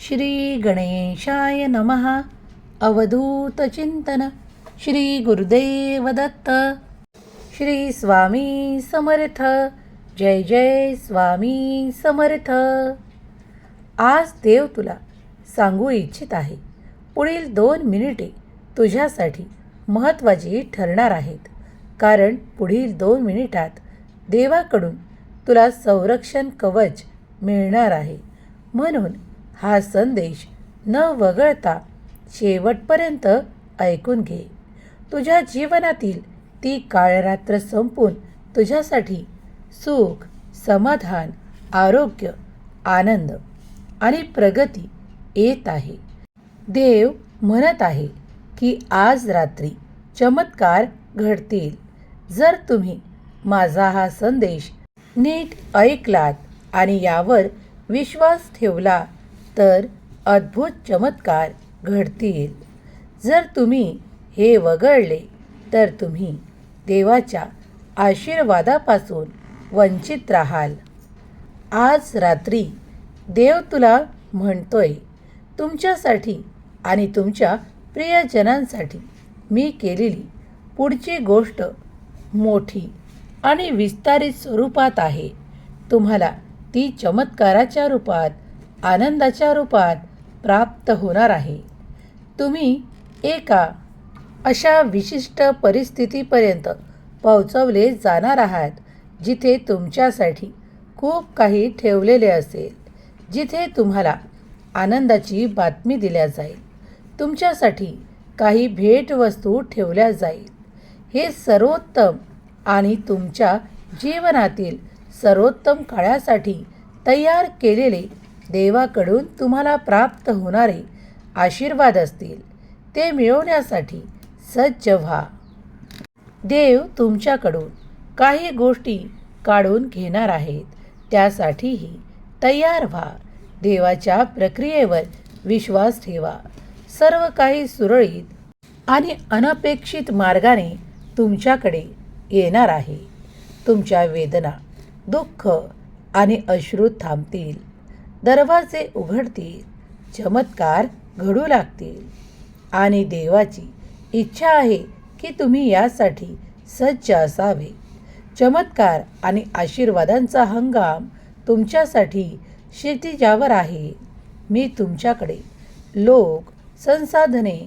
श्री गणेशाय नमः अवधूतचिंतन श्री गुरुदेव दत्त। श्री स्वामी समर्थ। जय जय स्वामी समर्थ। आज देव तुला सांगू इच्छित आहे. पुढील दोन मिनिटे तुझ्यासाठी महत्त्वाची ठरणार आहेत. कारण पुढील दोन मिनिटात देवाकडून तुला संरक्षण कवच मिळणार आहे. म्हणून हा संदेश न वगळता शेवटपर्यंत ऐकून घे. तुझ्या जीवनातील ती काळरात्र संपून तुझ्यासाठी सुख समाधान आरोग्य आनंद आणि प्रगती येत आहे. देव म्हणत आहे की आज रात्री चमत्कार घडतील. जर तुम्ही माझा हा संदेश नीट ऐकलात आणि यावर विश्वास ठेवला तर अद्भुत चमत्कार घडतील. जर तुम्ही हे वगळले तर तुम्ही देवाच्या आशीर्वादापासून वंचित राहाल. आज रात्री देव तुला म्हणतोय तुमच्यासाठी आणि तुमच्या प्रियजनांसाठी मी केलेली पुढची गोष्ट मोठी आणि विस्तारित स्वरूपात आहे. तुम्हाला ती चमत्काराच्या रूपात आनंदाच्या रूपात प्राप्त होणार आहे. तुम्ही एका अशा विशिष्ट परिस्थितीपर्यंत पोहोचवले जाणार आहात जिथे तुमच्यासाठी खूप काही ठेवलेले असेल जिथे तुम्हाला आनंदाची बातमी दिल्या जाईल. तुमच्यासाठी काही भेटवस्तू ठेवल्या जाईल. हे सर्वोत्तम आणि तुमच्या जीवनातील सर्वोत्तम काळासाठी तयार केलेले देवाकडून तुम्हाला प्राप्त होणारे आशीर्वाद असतील. ते मिळवण्यासाठी सज्ज व्हा. देव तुमच्याकडून काही गोष्टी काढून घेणार आहेत. त्यासाठीही तयार व्हा. देवाच्या प्रक्रियेवर विश्वास ठेवा. सर्व काही सुरळीत आणि अनपेक्षित मार्गाने तुमच्याकडे येणार आहे. तुमच्या वेदना दुःख आणि अश्रू थांबतील. दरवाजे उघडतील चमत्कार घडू लागतील. आणि देवाची इच्छा आहे की तुम्ही यासाठी सज्ज असावे. चमत्कार आणि आशीर्वादांचा हंगाम तुमच्यासाठी क्षितिजावर आहे. मी तुमच्याकडे लोक संसाधने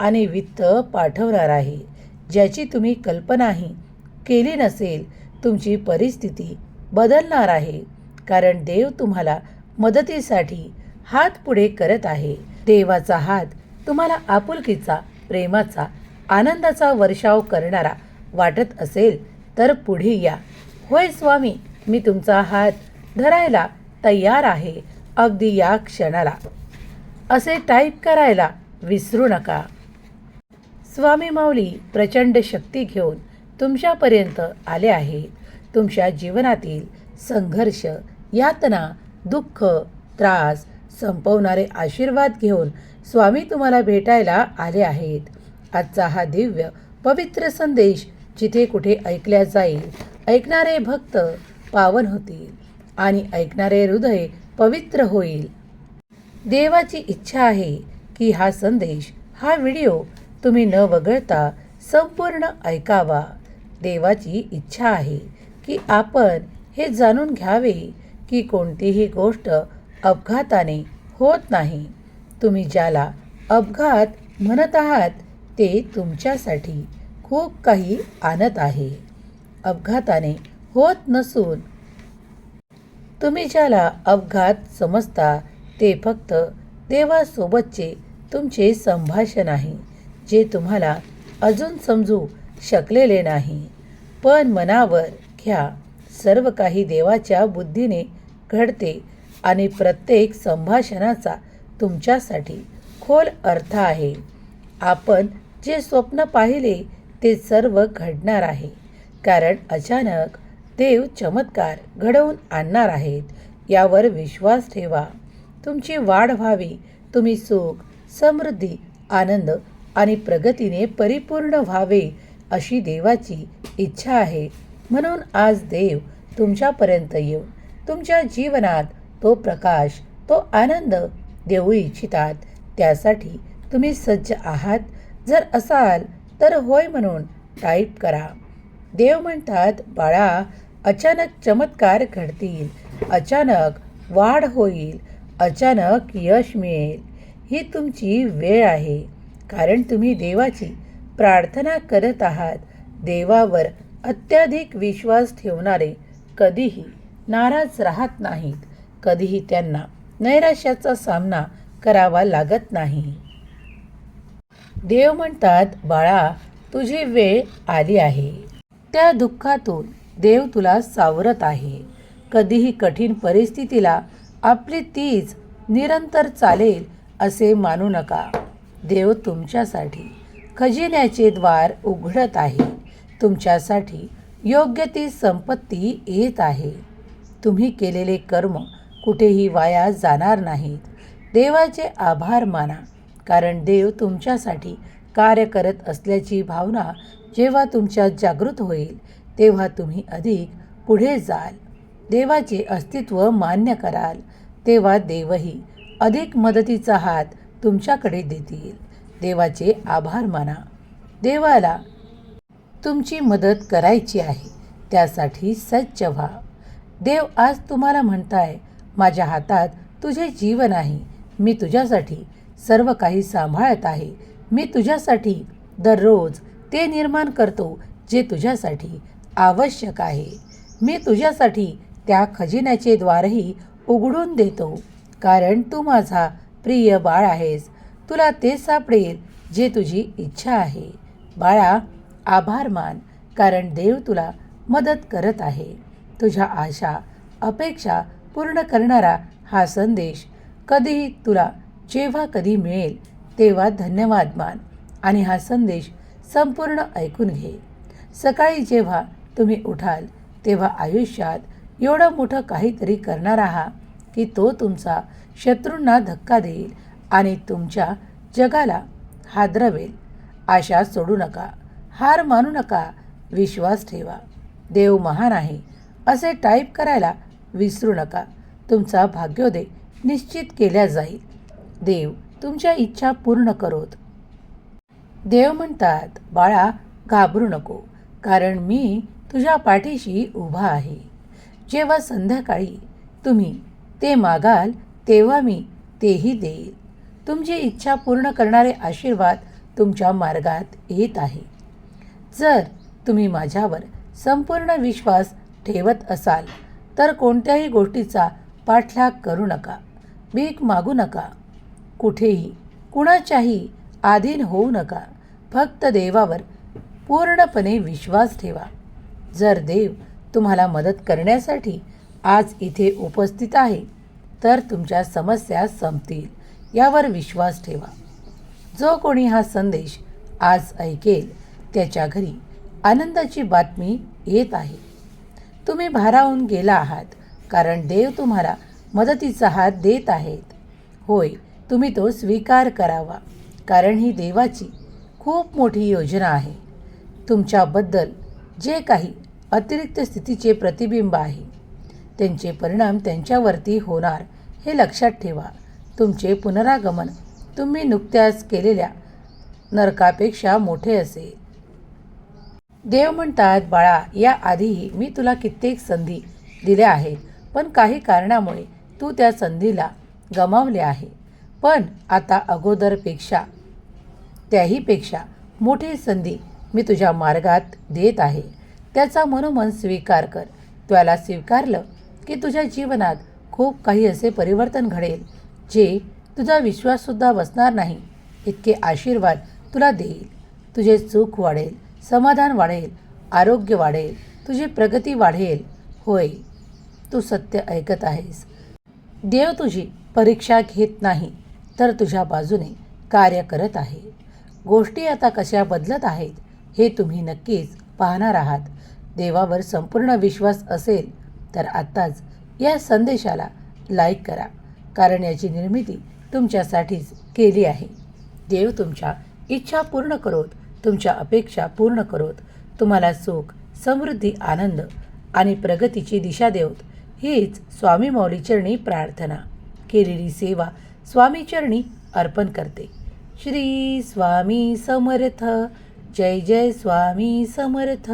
आणि वित्त पाठवणार आहे ज्याची तुम्ही कल्पनाही केली नसेल तुमची परिस्थिती बदलणार आहे. कारण देव तुम्हाला मदतीसाठी हात पुढे करत आहे. देवाचा हात तुम्हाला आपुलकीचा प्रेमाचा आनंदाचा वर्षाव करणारा वाटत असेल तर पुढे या. होय स्वामी मी तुमचा हात धरायला तयार आहे अगदी या क्षणाला. असे टाईप करायला विसरू नका. स्वामी माऊली प्रचंड शक्ती घेऊन तुमच्यापर्यंत आले आहेत. तुमच्या जीवनातील संघर्ष यातना दुःख त्रास संपवणारे आशीर्वाद घेऊन स्वामी तुम्हाला भेटायला आले आहेत. आजचा हा दिव्य पवित्र संदेश जिथे कुठे ऐकल्या जाईल ऐकणारे भक्त पावन होतील आणि ऐकणारे हृदय पवित्र होईल. देवाची इच्छा आहे की हा संदेश हा व्हिडिओ तुम्ही न वगळता संपूर्ण ऐकावा. देवाची इच्छा आहे की आपण हे जाणून घ्यावे की कोणतीही गोष्ट अपघाताने होत नाही. तुम्ही ज्याला अपघात म्हणत आहात ते तुमच्यासाठी खूप काही आणत आहे. अपघाताने होत नसून तुम्ही ज्याला अपघात समजता ते फक्त देवासोबतचे तुमचे संभाषण आहे जे तुम्हाला अजून समजू शकलेले नाही. पण मनावर घ्या. सर्व काही देवाच्या बुद्धीने घडते आणि प्रत्येक संभाषणाचा तुमच्यासाठी खोल अर्थ आहे. आपण जे स्वप्न पाहिले ते सर्व घडणार आहे. कारण अचानक देव चमत्कार घडवून आणणार आहेत यावर विश्वास ठेवा. तुमची वाढ व्हावी तुम्ही सुख समृद्धी आनंद आणि प्रगतीने परिपूर्ण व्हावे अशी देवाची इच्छा आहे. म्हणून आज देव तुमच्यापर्यंत येऊन तुमच्या जीवनात तो प्रकाश तो आनंद देऊ इच्छितात. त्यासाठी तुम्ही सज्ज आहात. जर असाल तर होय म्हणून टाईप करा. देव म्हणतात बाळा अचानक चमत्कार घडतील. अचानक वाढ होईल. अचानक यश मिळेल. ही तुमची वेळ आहे. कारण तुम्ही देवाची प्रार्थना करत आहात. देवावर अत्याधिक विश्वास ठेवणारे कधीही नाराज राहत नाहीत. कधीही त्यांना नैराश्याचा सामना करावा लागत नाही. देव म्हणतात बाळा तुझी वेळ आली आहे. त्या दुःखातून देव तुला सावरत आहे. कधीही कठीण परिस्थितीला आपली तीच निरंतर चालेल असे मानू नका. देव तुमच्यासाठी खजिन्याचे द्वार उघडत आहे. तुमच्यासाठी योग्य ती संपत्ती येत आहे. तुम्ही केलेले कर्म कुठेही वाया जाणार नाहीत. देवाचे आभार माना कारण देव तुमच्यासाठी कार्य करत असल्याची भावना जेव्हा तुमच्यात जागृत होईल तेव्हा तुम्ही अधिक पुढे जाल. देवाचे अस्तित्व मान्य कराल तेव्हा देवही अधिक मदतीचा हात तुमच्याकडे देतील. देवाचे आभार माना. देवाला तुमची मदत करायची आहे. त्यासाठी सज्ज व्हा. देव आज तुम्हाला म्हणताय माझ्या हातात तुझे जीवन आहे. मी तुझ्यासाठी सर्व काही सांभाळत आहे. मी तुझ्यासाठी दररोज ते निर्माण करतो जे तुझ्यासाठी आवश्यक आहे. मी तुझ्यासाठी त्या खजिन्याचे द्वारही उघडून देतो. कारण तू माझा प्रिय बाळ आहेस. तुला ते सापडेल जे तुझी इच्छा आहे. बाळा आभार मान कारण देव तुला मदत करत आहे. तुझ्या आशा अपेक्षा पूर्ण करणारा हा संदेश कधीही तुला जेव्हा कधी मिळेल तेव्हा धन्यवाद मान आणि हा संदेश संपूर्ण ऐकून घे. सकाळी जेव्हा तुम्ही उठाल तेव्हा आयुष्यात एवढं मोठं काहीतरी करणार आहात की तो तुमचा शत्रूंना धक्का देईल आणि तुमच्या जगाला हादरवेल. आशा सोडू नका. हार मानू नका विश्वास ठेवा. देव महान आहे असे टाईप करायला विसरू नका. तुमचा भाग्योदय निश्चित केल्या जाईल. देव तुमच्या इच्छा पूर्ण करोत. देव म्हणतात बाळा घाबरू नको कारण मी तुझ्या पाठीशी उभा आहे. जेव्हा संध्याकाळी तुम्ही ते मागाल तेव्हा मी तेही देईल. तुमची इच्छा पूर्ण करणारे आशीर्वाद तुमच्या मार्गात येत आहे. जर तुम्ही माझ्यावर संपूर्ण विश्वास ठेवत असाल तर कोणत्याही गोष्टीचा पाठलाग करू नका भीक मागू नका. कुठेही कुणाच्याही आधीन होऊ नका. फक्त देवावर पूर्णपणे विश्वास ठेवा. जर देव तुम्हाला मदत करण्यासाठी आज इथे उपस्थित आहे तर तुमच्या समस्या संपतील यावर विश्वास ठेवा. जो कोणी हा संदेश आज ऐकेल त्याच्या घरी आनंदाची बातमी येत आहे. तुम्ही भारावून गेला आहात कारण देव तुम्हाला मदतीचा हात देत आहेत. होय तुम्ही तो स्वीकार करावा कारण ही देवाची खूप मोठी योजना आहे. तुमच्याबद्दल जे काही अतिरिक्त स्थितीचे प्रतिबिंब आहे त्यांचे परिणाम त्यांच्यावरती होणार हे लक्षात ठेवा. तुमचे पुनरागमन तुम्ही नुकत्याच केलेल्या नरकापेक्षा मोठे असेल. देव म्हणतात बाळा या आधीही मी तुला कित्येक संधी दिल्या आहेत पण काही कारणामुळे तू त्या संधीला गमावले आहे. पण आता अगोदरपेक्षा त्याहीपेक्षा मोठी संधी मी तुझ्या मार्गात देत आहे. त्याचा मनोमन स्वीकार कर. त्याला स्वीकारलं की तुझ्या जीवनात खूप काही असे परिवर्तन घडेल जे तुझा विश्वाससुद्धा बसणार नाही. इतके आशीर्वाद तुला देईल. तुझे चूक वाढेल. समाधान वाढेल आरोग्य वाढेल तुझी प्रगती वाढेल. होय तू सत्य ऐकत आहेस. देव तुझी परीक्षा घेत नाही तर तुझ्या बाजूने कार्य करत आहे. गोष्टी आता कशा बदलत आहेत हे तुम्ही नक्कीच पाहणार आहात. देवावर संपूर्ण विश्वास असेल तर आत्ताच या संदेशाला लाईक करा कारण याची निर्मिती तुमच्यासाठीच केली आहे. देव तुमच्या इच्छा पूर्ण करोत तुमच्या अपेक्षा पूर्ण करोत. तुम्हाला सुख समृद्धी आनंद आणि प्रगतीची दिशा देवत. हीच स्वामी मौलीचरणी प्रार्थना. केलेली सेवा स्वामीचरणी अर्पण करते. श्री स्वामी समर्थ. जय जय स्वामी समर्थ.